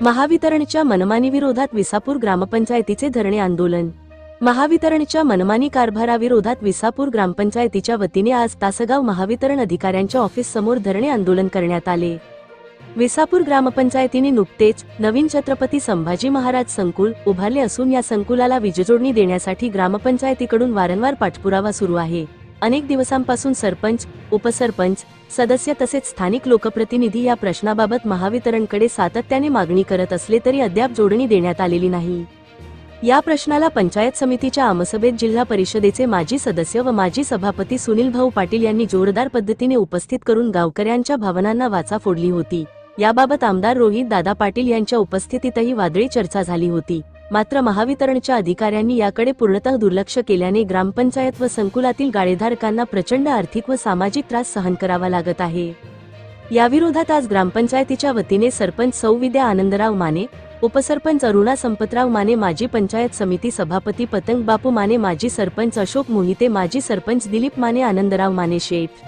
महावितरणच्या मनमानी विरोधात विसापूर ग्रामपंचायतीचे धरणे आंदोलन. महावितरणच्या मनमानी कारभाराविरोधात विसापूर ग्रामपंचायतीच्या वतीने आज तासगाव महावितरण अधिकाऱ्यांच्या ऑफिस समोर धरणे आंदोलन करण्यात आले. विसापूर ग्रामपंचायतीने नुकतेच नवीन छत्रपती संभाजी महाराज संकुल उभारले असून या संकुलाला वीजजोडणी देण्यासाठी ग्रामपंचायतीकडून वारंवार पाठपुरावा सुरू आहे. अनेक दिवसांपासून सरपंच उपसरपंच सदस्य तसेच स्थानिक लोकप्रतिनिधी या प्रश्नाबाबत महावितरणकडे सातत्याने मागणी करत असले तरी अद्याप जोडणी देण्यात आलेली नाही. या प्रश्नाला पंचायत समितीच्या आमसभेत जिल्हा परिषदेचे माजी सदस्य व माजी सभापती सुनील भाऊ पाटील यांनी जोरदार पद्धतीने उपस्थित करून गावकऱ्यांच्या भावनांना वाचा फोडली होती. याबाबत आमदार रोहित दादा पाटील यांच्या उपस्थितीतही वादळी चर्चा झाली होती. मात्र महावितरणच्या अधिकाऱ्यांनी याकडे पूर्णतः दुर्लक्ष केल्याने ग्रामपंचायत व संकुलातील गाळेधारकांना प्रचंड आर्थिक व सामाजिक त्रास सहन करावा लागत आहे. याविरोधात आज ग्रामपंचायतीच्या वतीने सरपंच सौविद्या आनंदराव माने उपसरपंच अरुणा संपतराव माने माजी पंचायत समिती सभापती पतंग बापू माने माजी सरपंच अशोक मोहिते माजी सरपंच दिलीप माने आनंदराव माने शेठ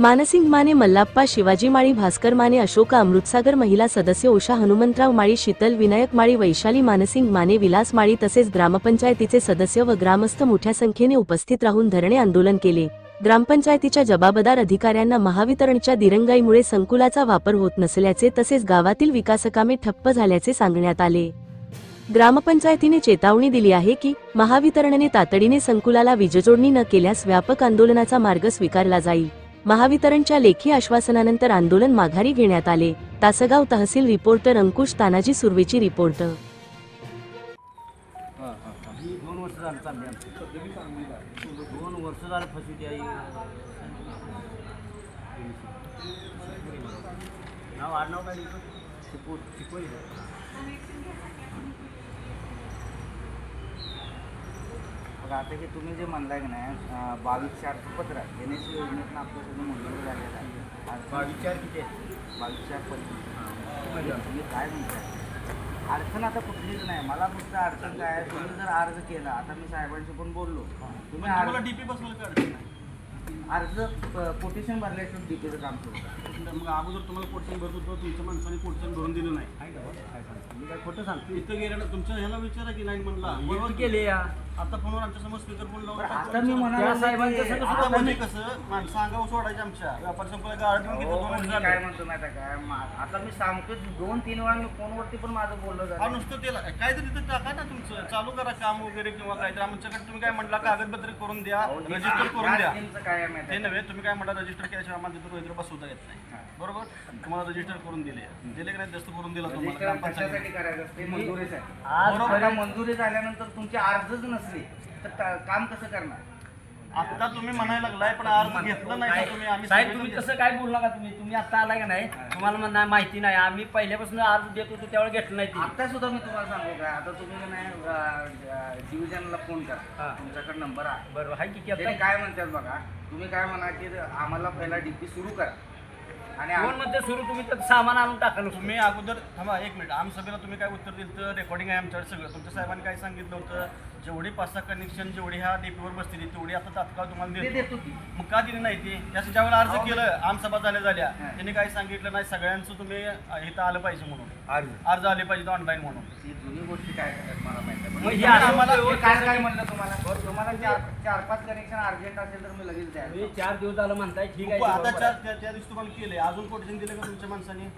मानसिंग माने मल्लाप्पा शिवाजी माळी भास्कर माने अशोका अमृतसागर महिला सदस्य उषा हनुमंतराव माळी शीतल विनायक माळी वैशाली मानसिंग माने विलास माळी तसेच ग्रामपंचायतीचे सदस्य व ग्रामस्थ मोठ्या संख्येने उपस्थित राहून धरणे आंदोलन केले. ग्रामपंचायतीच्या जबाबदार अधिकाऱ्यांना महावितरणच्या दिरंगाईमुळे संकुलाचा वापर होत नसल्याचे तसेच गावातील विकासकामे ठप्प झाल्याचे सांगण्यात आले. ग्रामपंचायतीने चेतावणी दिली आहे की महावितरणने तातडीने संकुलाला वीजजोडणी न केल्यास व्यापक आंदोलनाचा मार्ग स्वीकारला जाईल. महावितरणच्या लेखी आश्वासनानंतर आंदोलन माघारी घेण्यात आले. तासगाव तहसील रिपोर्टर अंकुश तानाजी सुर्वेची रिपोर्ट. दोन वर्ष झालं दोन वर्ष झालं आई. नाव आडनाव काय बघा आता हे तुम्ही जे म्हणलाय की नाही बावीस चारचं पत्र आहे. एन एस योजनेतनं आपलं सगळं मंजूर झालेलं आहे. आज बावीस चार किती आहे? बावीस चार पत्र तुम्ही काय म्हणताय? अडचण आता कुठलीच नाही. मला फक्त अडचण काय आहे तुम्ही जर अर्ज केला आता मी साहेबांशी पण बोललो. तुम्ही डीपी बसवलं का अडचण नाही? अर्ज कोटेशन भरल्याशिवाय डीपीचं काम करा. मग अगोदर तुम्हाला कोटसन भरत होतं तुमच्या माणसाने कोटसन भरून दिलं नाही. काय मी काय खोटं सांगतो इथं गेल्यानं तुमच्या ह्याला विचारा की नाही म्हणला. बरोबर? केले या. आता फोनवर आमच्यासमोर स्पीकर फोन लावून. आता मी म्हणालो साहेबांचं आता सुद्धा म्हणजे कसं माणसं अंगावर सोडायचे आमच्या. व्यापार संपला घेतो हो, दोन. काय म्हणतो माहिती काय आता मी सांगतो दोन तीन वेळा मी फोनवरती पण माझं बोललो हा नुसतं त्याला. काहीतरी तिथं टाका ना तुमचं. चालू करा काम वगैरे किंवा काहीतरी. आमच्याकडे तुम्ही काय म्हटलं कागदपत्र करून द्या रजिस्टर करून द्या. काय आहे माहिती ते आहे? नव्हे तुम्ही काय म्हणता रजिस्टर केल्याशिवाय आम्हाला तिथं रोहित्र बसवता येत नाही. बरोबर? तुम्हाला रजिस्टर करून दिले. दिले की नाही? दस्त करून दिला तुम्हाला रजिस्टर ग्रामपंचायतीने. कशासाठी करायचं? असते मंजुरीसाठी आज बरोबर मंजुरी झाल्यानंतर तुमचे अर्जच नसले तर काम कसं करणार? आता तुम्ही म्हणायला लागलाय पण अर्ज घेतला नाही का तुम्ही? आम्ही साहेब तुम्ही तसं काय बोलू नका तुम्ही. तुम्ही आता आलाय का नाही तुम्हाला म्हणणार माहिती नाही. आम्ही पहिल्यापासून अर्ज देत होतो त्यावेळेस घेतलं नाही ते आता सुद्धा मी तुम्हाला सांगू का आता तुम्ही का नाही डिव्हिजनला फोन करा. हा. तुमच्याकडे नंबर आहे. बरोबर आहे की त्याने काय म्हणतात बघा तुम्ही काय म्हणा की आम्हाला पहिला डीपी सुरू करा. आणि आम- सुरू तुम्ही तर सामान आणून टाका नुसतं. तुम्ही अगोदर थांबा एक मिनिट. आमसभेला तुम्ही काय उत्तर दिलं तर रेकॉर्डिंग आहे आमच्याकडे सगळं. तुमच्या साहेबांनी काय सांगितलं होतं? जेवढी पाच सहा कनेक्शन जेवढी ह्या डीपीवर बसतील तेवढी आता तात्काळ तुम्हाला ते देतो. देतो की. मग का दिली नाही ती? त्याचं ज्यावेळेला अर्ज केलं आमसभा झाल्या झाल्या. हा. त्यांनी काय सांगितलं नाही? सगळ्यांचं तुम्ही इथं आलं पाहिजे म्हणून. अर्ज. आले पाहिजे ऑनलाईन म्हणून. ती जुनी गोष्टी काय करतात मला माहिती आहे. मग हे असं होतं, काय काय म्हणलं तुम्हाला. तुम्हाला चार चार पाच कनेक्शन अर्जंट असेल तर मी लगेच द्या तुम्ही चार दिवस झालं म्हणताय ठीक आहे आता चार. त्या त्या दिवशी तुम्हाला केले अजून कोटेशन दिले का तुमच्या माणसाने?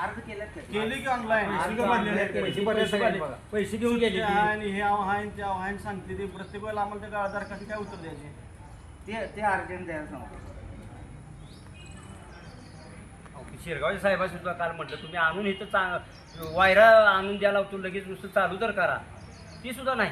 अर्ज केलेत का ते? केले की ऑनलाईन पैसे भरलेले आहेत. घेऊन गेले ते. आणि हे आव्हान ते आव्हान सांगते ते प्रत्येक वेळेला आम्हाला त्या गाळाधारकाची काय उत्तर द्यायचे? ते ते अर्जंट द्यायला सांगतो. अहो, शिरगावच्या साहेबा सुद्धा काल म्हटलं तुम्ही आणून इथं चा वायरा आणून द्यायला लावतो लगेच नुसतं चालू तर करा. ती सुद्धा नाही.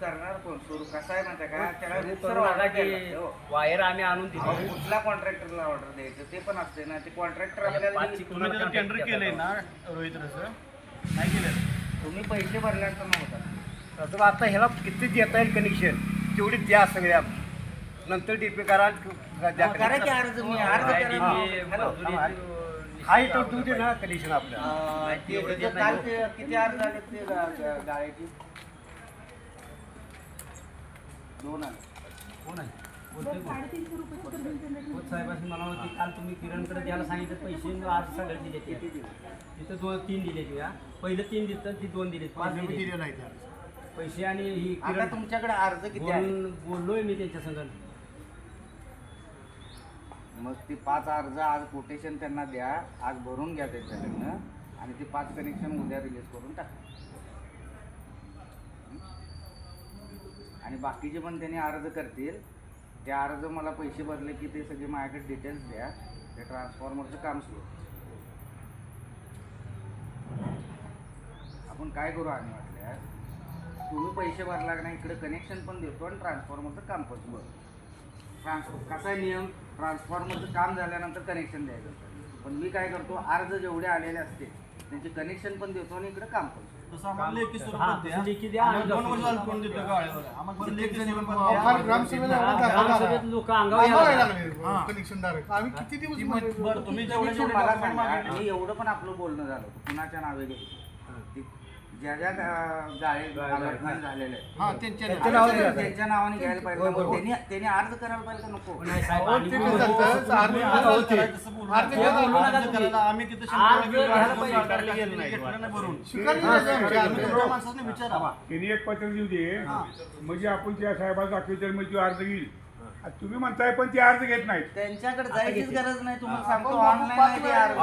करणार कोण? सुरू कसं आहे माहिती का? त्याला order की द्यायला लागते, हो. वायर आम्ही आणून अहो, दिली कुठल्या कॉन्ट्रॅक्टरला ऑर्डर द्यायचं? ते पण असते ना. ते कॉन्ट्रॅक्टर आपल्याला किलो- तुम्ही त्याचं टेंडर केलंय ना रोहित रसं? नाही केलं तुम्ही पैसे भरल्यानंतर नव्हता तर आता ह्याला किती देता येईल कनेक्शन तेवढी द्या सगळ्या नंतर डीपी करा द्या करा की अर्ज मी अर्ज करा हॅलो. मजुरी- हाय तो तू दे ना कनेक्शन आपल्या अं, ते- त्याचं काल ते किती अर्ज झाले ते गा- गाळ्याचे? दोन आले. कोण आहे? साडेतीनशे रुपये साहेबांनी मला होती काल तुम्ही किरणकडे द्यायला सांगितलं पैसे मग आज सगळे दिले ते. तिथं दोन तीन दिले ते हा. पहिलं तीन दिलं ती दोन दिले पाच दिले. पैसे आणि ही आता किरण. तुमच्याकडे अर्ज किती आहे? बोललोय मी त्यांच्या संग मग ती पाच अर्ज आज कोटेशन त्यांना द्या. आज भरून घ्या त्यांच्याकडनं आणि ते पाच कनेक्शन उद्या रिलीज करून टाका. आणि बाकीचे पण त्यांनी अर्ज करतील. ते अर्ज मला पैसे भरले की ते सगळे माझ्याकडे डिटेल्स द्या. ते ट्रान्सफॉर्मरचं काम सुरू. आपण काय करू आम्ही वाटल्यास तुम्ही पैसे भरला नाही इकडे कनेक्शन पण देतो आणि ट्रान्सफॉर्मरचं काम पण बघ. ट्रान्स कसा आहे नियम ट्रान्सफॉर्मरचं काम झाल्यानंतर कनेक्शन द्यायचं पण मी काय करतो अर्ज जेवढे आलेले असते त्यांचे कनेक्शन पण देतो आणि इकडे काम पण तसं आम्हाला लेखी हा, स्वरूपात द्या. तसं लेखी द्या. आम्ही दोन वर्ष झालं कोण देतो गाळ्यावर आम्हाला बरं लेखी स्वरूपात अहो, द्या. ग्रामसभेला हा, एवढं दाखवलं ग्रामसभेत ना. लोक अंगावर अंगावर यायला यायला लागले. लागले कनेक्शन धारक आम्ही किती दिवस ती मग- म्हणतो? बरं तुम्ही जेवढे तुम्ही जेवढे मला document सांगा मागितले, आणि एवढं पण आपलं बोलणं झालं कुणाच्या नावे घ्यायची ज्या ज्या गा- गाळे allotment झालेले आहेत हा त्यांच्या त्यांच्या नावाने. त्यांच्या घ्यायला पाहिजे. मग त्यांनी त्यांनी अर्ज करायला पाहिजे का नको? नाही साहेब, आम्ही तिथं माणसाने त्यांनी एक पत्र देऊ दे. म्हणजे आपण त्या साहेबाला दाखवतो तर म्हणजे तो अर्ज घेईल. तुम्ही म्हणताय पण ते अर्ज घेत नाहीत. त्यांच्याकडे जायचीच गरज नाही तुम्हाला सांगतो ऑनलाईन आहे ते अर्ज.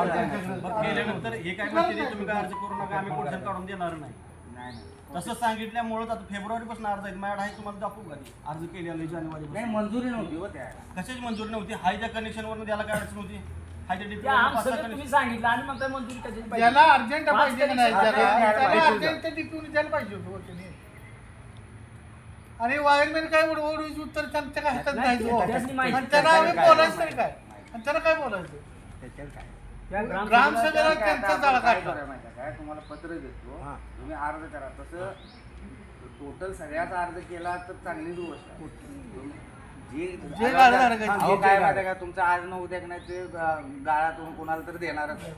मग गेल्यानंतर हे काय म्हणते ते, तुम्ही काय अर्ज करू नका आम्ही कोर्टात काढून देणार नाही. नाही नाही. तसं सांगितल्यामुळे आता फेब्रुवारी पासून अर्ज आहेत. माझ्याकडे आहे तुम्हाला दाखवू का? अर्ज केलेले जानेवारी नाही मंजुरी नव्हती हो त्या. कशाची मंजुरी नव्हती? हाय त्या कनेक्शनवर द्यायला काय अडचण होती? तुम्ही सांगितलं. आणि मग काय मंजुरी कशाची अर्जंट पाहिजे? नाही. अर्जंट पाहिजे. आणि वायरमॅन काय ओढूच उत्तर त्यांच्या काय हातात नाही, नाही ते- हो. माहिती. आणि त्यांना आम्ही बोलायचं तरी काय? आणि त्यांना काय बोलायचं? त्या ग्रामसभेला ग्रामसभेला काय त्यांचा जाळा काय काढला. करूया माहिती आहे काय? तुम्हाला पत्र देतो. तुम्ही अर्ज करा. तसं टोटल सगळ्याचा अर्ज केला तर चांगलीच गोष्ट आहे. तुम्ही- जे जे गाळं झालं काय अहो, काय. माहिती का तुमचं आज न उद्या की नाही ते गा- गाळातून कोणाला तर देणारच आहे.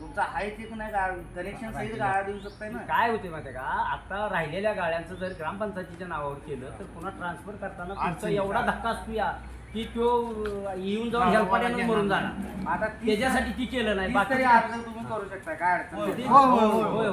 तुमचा आहे ते नाही कनेक्शन सहित गाळा देऊ शकताय ना काय होते माहिती का आता राहिलेल्या गाड्यांचं जर ग्रामपंचायतीच्या नावावर केलं तर पुन्हा ट्रान्सफर करताना तुमचा एवढा धक्का असतो या की तो अं, येऊन जाऊन हेल्पाट्यानं मरून जाणार आता तीस- त्याच्यासाठी ती केलं नाही तीस तरी बाकी अर्ज तुम्ही करू शकता काय अडचण नाही. हो. होय, होय.